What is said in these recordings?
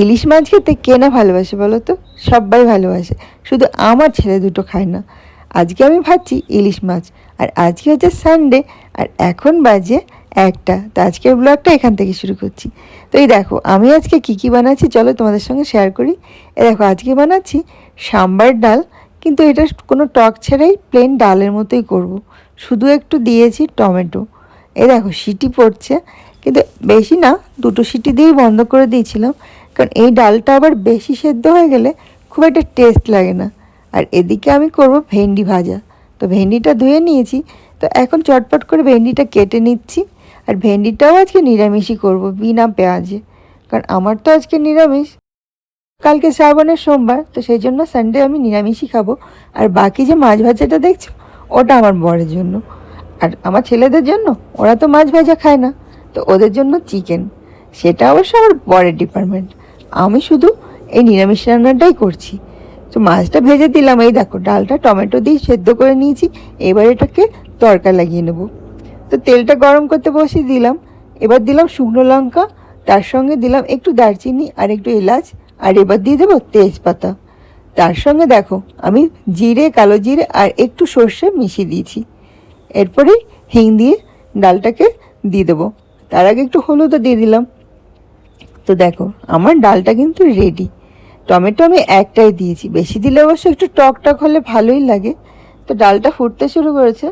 ইলিশ মাছ খেতে কে না ভালোবাসে বলো তো? সবাই ভালোবাসে। শুধু আমার ছেলে দুটো খায় না। আজকে আমি ভাবছি ইলিশ মাছ, আর আজকে হচ্ছে সানডে আর এখন বাজে একটা। তো আজকের ব্লগটা এখান থেকে শুরু করছি। তো এই দেখো, আমি আজকে কী কী বানাচ্ছি চলো তোমাদের সঙ্গে শেয়ার করি। এ দেখো, আজকে বানাচ্ছি সাম্বার ডাল, কিন্তু এটা কোনো টক ছাড়াই প্লেন ডালের মতোই করব। শুধু একটু দিয়েছি টমেটো। এ দেখো, সিটি পড়ছে, কিন্তু বেশি না, দুটো সিটি দিয়েই বন্ধ করে দিয়েছিলাম। কারণ এই ডালটা আবার বেশি সেদ্ধ হয়ে গেলে খুব একটা টেস্ট লাগে না। আর এদিকে আমি করব ভেন্ডি ভাজা। তো ভেন্ডিটা ধুয়ে নিয়েছি। তো এখন চটপট করে ভেন্ডিটা কেটে নিচ্ছি। আর ভেন্ডিটাও আজকে নিরামিষই করব, বিনা পেঁয়াজে। কারণ আমার তো আজকে নিরামিষ। কালকে শ্রাবণের সোমবার, তো সেই জন্য সানডে আমি নিরামিষই খাব। আর বাকি যে মাছ ভাজাটা দেখছ, ওটা আমার বরের জন্য। আর আমার ছেলেদের জন্য, ওরা তো মাছ ভাজা খায় না। তো ওদের জন্য চিকেন সেটা অবশ্য আমার বরের ডিপার্টমেন্ট আমি শুধু এই নিরামিষ রান্নাটাই করছি। তো মাছটা ভেজে দিলাম, এই দেখো ডালটা টমেটো দিয়ে সেদ্ধ করে নিয়েছি, এবার এটাকে তড়কা লাগিয়ে নেব। তো তেলটা গরম করতে বসিয়ে দিলাম, এবার দিলাম শুকনো লঙ্কা, তার সঙ্গে দিলাম একটু দারচিনি আর একটু এলাচ, আর এবার দিয়ে দেবো তেজপাতা। তার সঙ্গে দেখো আমি জিরে, কালো জিরে আর একটু সর্ষে মিশিয়ে দিয়েছি। এরপরে হিং দিয়ে ডালটাকে দিয়ে দেবো। তার আগে একটু হলুদও দিয়ে দিলাম। তো দেখো, আমার ডালটা কিন্তু রেডি টমেটো আমি একটাই দিয়েছি। বেশি দিলে অবশ্য একটু টক টক হলে ভালোই লাগে। তো ডালটা ফুটতে শুরু করেছে।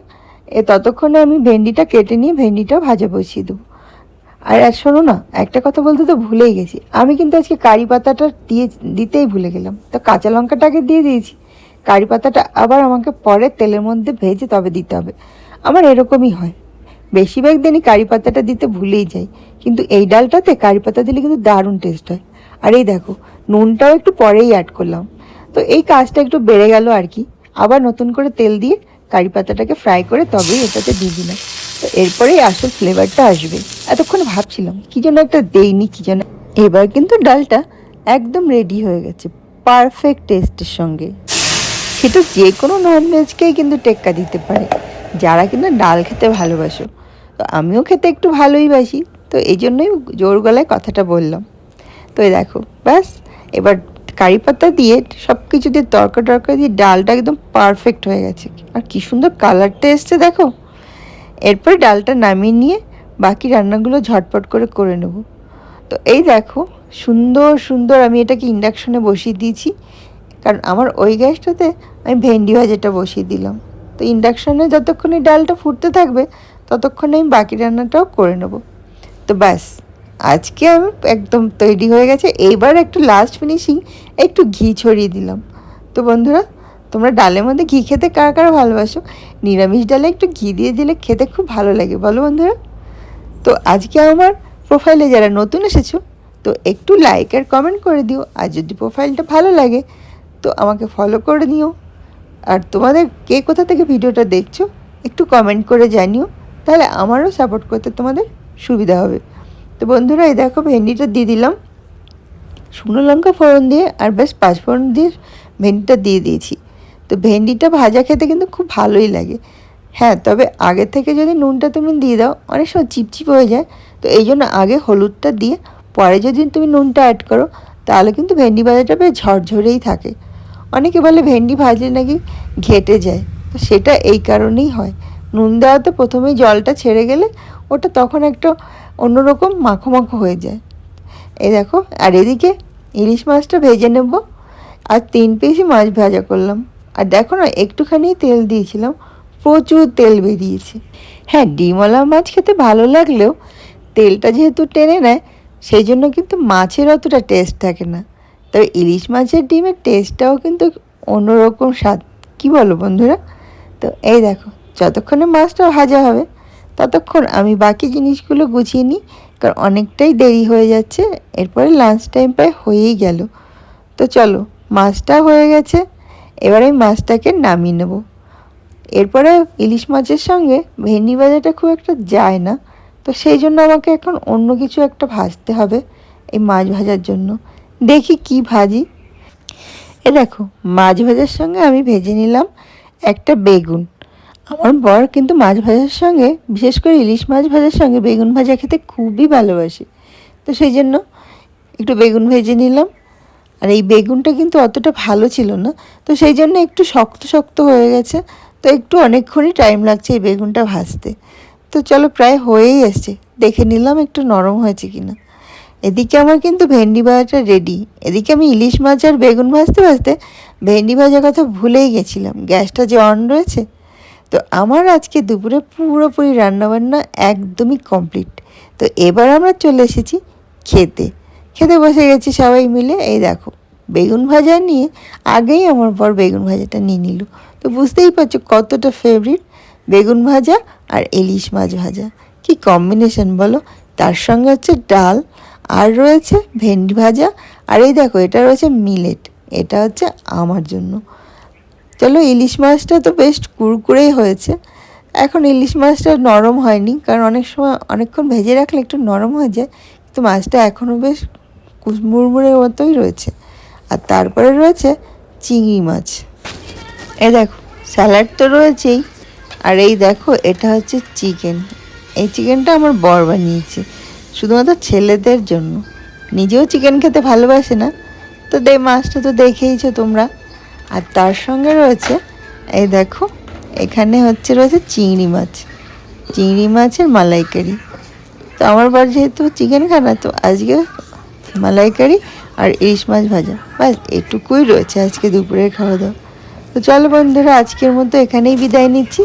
এ ততক্ষণে আমি ভেন্ডিটা কেটে নিয়ে ভেন্ডিটা ভাজা বসিয়ে দেবো। আর আর শোনো না, একটা কথা বলতে তো ভুলেই গেছি। আমি কিন্তু আজকে কারি পাতাটা দিয়ে, দিতেই ভুলে গেলাম। তো কাঁচা লঙ্কাটাকে দিয়ে দিয়েছি। কারি পাতাটা আবার আমাকে পরে তেলের মধ্যে ভেজে তবে দিতে হবে। আমার এরকমই হয়। বেশিরভাগ দিনই কারি পাতাটা দিতে ভুলেই যাই। কিন্তু এই ডালটাতে কারি পাতা দিলে কিন্তু দারুণ টেস্ট হয়। আর এই দেখো, নুনটাও একটু পরেই অ্যাড করলাম। তো এই কাজটা একটু বেড়ে গেল আর কি। আবার নতুন করে তেল দিয়ে কারি পাতাটাকে ফ্রাই করে তবেই এটাতে দিয়ে দিলাম। তো এরপরেই আসল ফ্লেভারটা আসবে। এতক্ষণ ভাবছিলাম, কি যেন একটা দেইনি, কি যেন। এবার কিন্তু ডালটা একদম রেডি হয়ে গেছে পারফেক্ট টেস্টের সঙ্গে। সেটা যে কোনো ননভেজকেই কিন্তু টেক্কা দিতে পারে। যারা কিনা ডাল খেতে ভালোবাসো। তো আমিও খেতে একটু ভালোই বাসি। তো এই জন্যই জোর গলায় কথাটা বললাম। তো এই দেখো, ব্যাস, এবার কারি পাতা দিয়ে সব কিছু দিয়ে তরকা টরকা দিয়ে ডালটা একদম পারফেক্ট হয়ে গেছে। আর কি সুন্দর কালারটা এসছে দেখো। এরপর ডালটা নামিয়ে নিয়ে বাকি রান্নাগুলো ঝটপট করে করে নেব। তো এই দেখো, সুন্দর সুন্দর আমি এটাকে ইন্ডাকশনে বসিয়ে দিয়েছি। কারণ আমার ওই গ্যাসটাতে আমি ভেন্ডি ভাজাটা বসিয়ে দিলাম। তো ইন্ডাকশনে যতক্ষণে ডালটা ফুটতে থাকবে ততক্ষণে আমি বাকি রান্নাটাও করে নেব। তো ব্যাস, আজকে আমি একদম তৈরি হয়ে গেছে। এইবার একটু লাস্ট ফিনিশিং একটু ঘি ছড়িয়ে দিলাম। তো বন্ধুরা, তোমরা ডালের মধ্যে ঘি খেতে কারা কারা ভালোবাসো? নিরামিষ ডালে একটু ঘি দিয়ে দিলে খেতে খুব ভালো লাগে, বলো বন্ধুরা। তো আজকে আমার প্রোফাইলে যারা নতুন এসেছ, তো একটু লাইক আর কমেন্ট করে দিও। আর যদি প্রোফাইলটা ভালো লাগে, তো আমাকে ফলো করে দিও আর তোমাদের কে কোথা থেকে ভিডিওটা দেখছ, একটু কমেন্ট করে জানিও। তাহলে আমারও সাপোর্ট করতে তোমাদের সুবিধা হবে। তো বন্ধুরা, এই দেখো ভেন্ডিটা দিয়ে দিলাম। শুকনো লঙ্কা ফোড়ন দিয়ে আর বেশ পাঁচ ফোড়ন দিয়ে ভেন্ডিটা দিয়ে দিয়েছি। তো ভেন্ডিটা ভাজা খেতে কিন্তু খুব ভালোই লাগে। হ্যাঁ তবে আগে থেকে যদি নুনটা তুমি দিয়ে দাও, অনেক সময় চিপচিপ হয়ে যায়। তো এই জন্য আগে হলুদটা দিয়ে, পরে যদি তুমি নুনটা অ্যাড করো, তাহলে কিন্তু ভেন্ডি ভাজাটা বেশ ঝরঝরেই থাকে। অনেকে বলে ভেন্ডি ভাজলে নাকি ঘেটে যায়। তো সেটা এই কারণেই হয়। নুন দেওয়াতে প্রথমেই জলটা ছেড়ে গেলে ওটা তখন একটা অন্যরকম মাখো মাখো হয়ে যায়। এই দেখো, আর এদিকে ইলিশ মাছটা ভেজে নেব। আর তিন পিসই মাছ ভাজা করলাম। আর দেখো না, একটুখানি তেল দিয়েছিলাম, প্রচুর তেল বেরিয়েছে। হ্যাঁ ডিমওয়ালা মাছ খেতে ভালো লাগলেও তেলটা যেহেতু টেনে নেয়, সেই জন্য কিন্তু মাছের অতটা টেস্ট থাকে না। তবে ইলিশ মাছের ডিমের টেস্টটাও কিন্তু অন্যরকম স্বাদ। কি বলো বন্ধুরা? তো এই দেখো যতক্ষণে মাছটা ভাজা হবে, ততক্ষণ আমি বাকি জিনিসগুলো গুছিয়ে নিই, কারণ অনেকটাই দেরি হয়ে যাচ্ছে। এরপরে লাঞ্চ টাইম প্রায় হয়েই গেল। তো চলো, মাছটা হয়ে গেছে, এবার আমি মাছটাকে নামিয়ে নেব। এরপরে ইলিশ মাছের সঙ্গে ভেন্ডি ভাজাটা খুব একটা যায় না, তো সেই জন্য আমাকে এখন অন্য কিছু একটা ভাজতে হবে এই মাছ ভাজার জন্য। দেখি কি ভাজি। এ দেখো, মাছ ভাজার সঙ্গে আমি ভেজে নিলাম একটা বেগুন। আমার বর কিন্তু মাছ ভাজার সঙ্গে, বিশেষ করে ইলিশ মাছ ভাজার সঙ্গে বেগুন ভাজা খেতে খুবই ভালোবাসে। তো সেই জন্য একটু বেগুন ভেজে নিলাম। আর এই বেগুনটা কিন্তু অতটা ভালো ছিল না। তো সেই জন্য একটু শক্ত শক্ত হয়ে গেছে। তো একটু অনেকক্ষণই টাইম লাগছে এই বেগুনটা ভাজতে। তো চলো প্রায় হয়েই এসছে দেখে নিলাম একটু নরম হয়েছে কিনা। এদিকে আমার কিন্তু ভেন্ডি ভাজাটা রেডি এদিকে আমি ইলিশ মাছ আর বেগুন ভাজতে ভাজতে ভেন্ডি ভাজার কথা ভুলেই গেছিলাম। গ্যাসটা যে অন রয়েছে তো আমার আজকে দুপুরে পুরোপুরি রান্নাবান্না একদমই কমপ্লিট তো এবার আমরা চলে এসেছি খেতে। খেতে বসে গেছি সবাই মিলে। এই দেখো, বেগুন ভাজা নিয়ে আগেই আমার বর বেগুন ভাজাটা নিয়ে নিল। তো বুঝতেই পারছ কতটা ফেভারিট বেগুন ভাজা আর ইলিশ মাছ ভাজা। কি কম্বিনেশন বলো? তার সঙ্গে হচ্ছে ডাল, আর রয়েছে ভেন্ডি ভাজা, আর এই দেখো এটা রয়েছে মিলেট এটা হচ্ছে আমার জন্য। চলো ইলিশ মাছটা তো বেশ কুরকুরেই হয়েছে। এখন ইলিশ মাছটা নরম হয়নি, কারণ অনেক সময় অনেকক্ষণ ভেজে রাখলে একটু নরম হয়ে যায়, কিন্তু মাছটা এখনও বেশ মুড়মুড়ের মতোই রয়েছে। আর তারপরে রয়েছে চিংড়ি মাছ। এ দেখো, স্যালাড তো রয়েছেই। আর এই দেখো, এটা হচ্ছে চিকেন। এই চিকেনটা আমার বর বানিয়েছে, শুধুমাত্র ছেলেদের জন্য। নিজেও চিকেন খেতে ভালোবাসে না। তো দে, মাছটা তো দেখেইছো তোমরা। আর তার সঙ্গে রয়েছে, এই দেখো, এখানে হচ্ছে রয়েছে চিংড়ি মাছ। চিংড়ি মাছের মালাইকারি। তো আমার বাড়ি যেহেতু চিকেন খানা তো আজকে মালাইকারি আর ইলিশ মাছ ভাজা। ব্যাস, এটুকুই রয়েছে আজকে দুপুরের খাওয়া দাওয়া। তো চলো বন্ধুরা, আজকের মতো এখানেই বিদায় নিচ্ছি।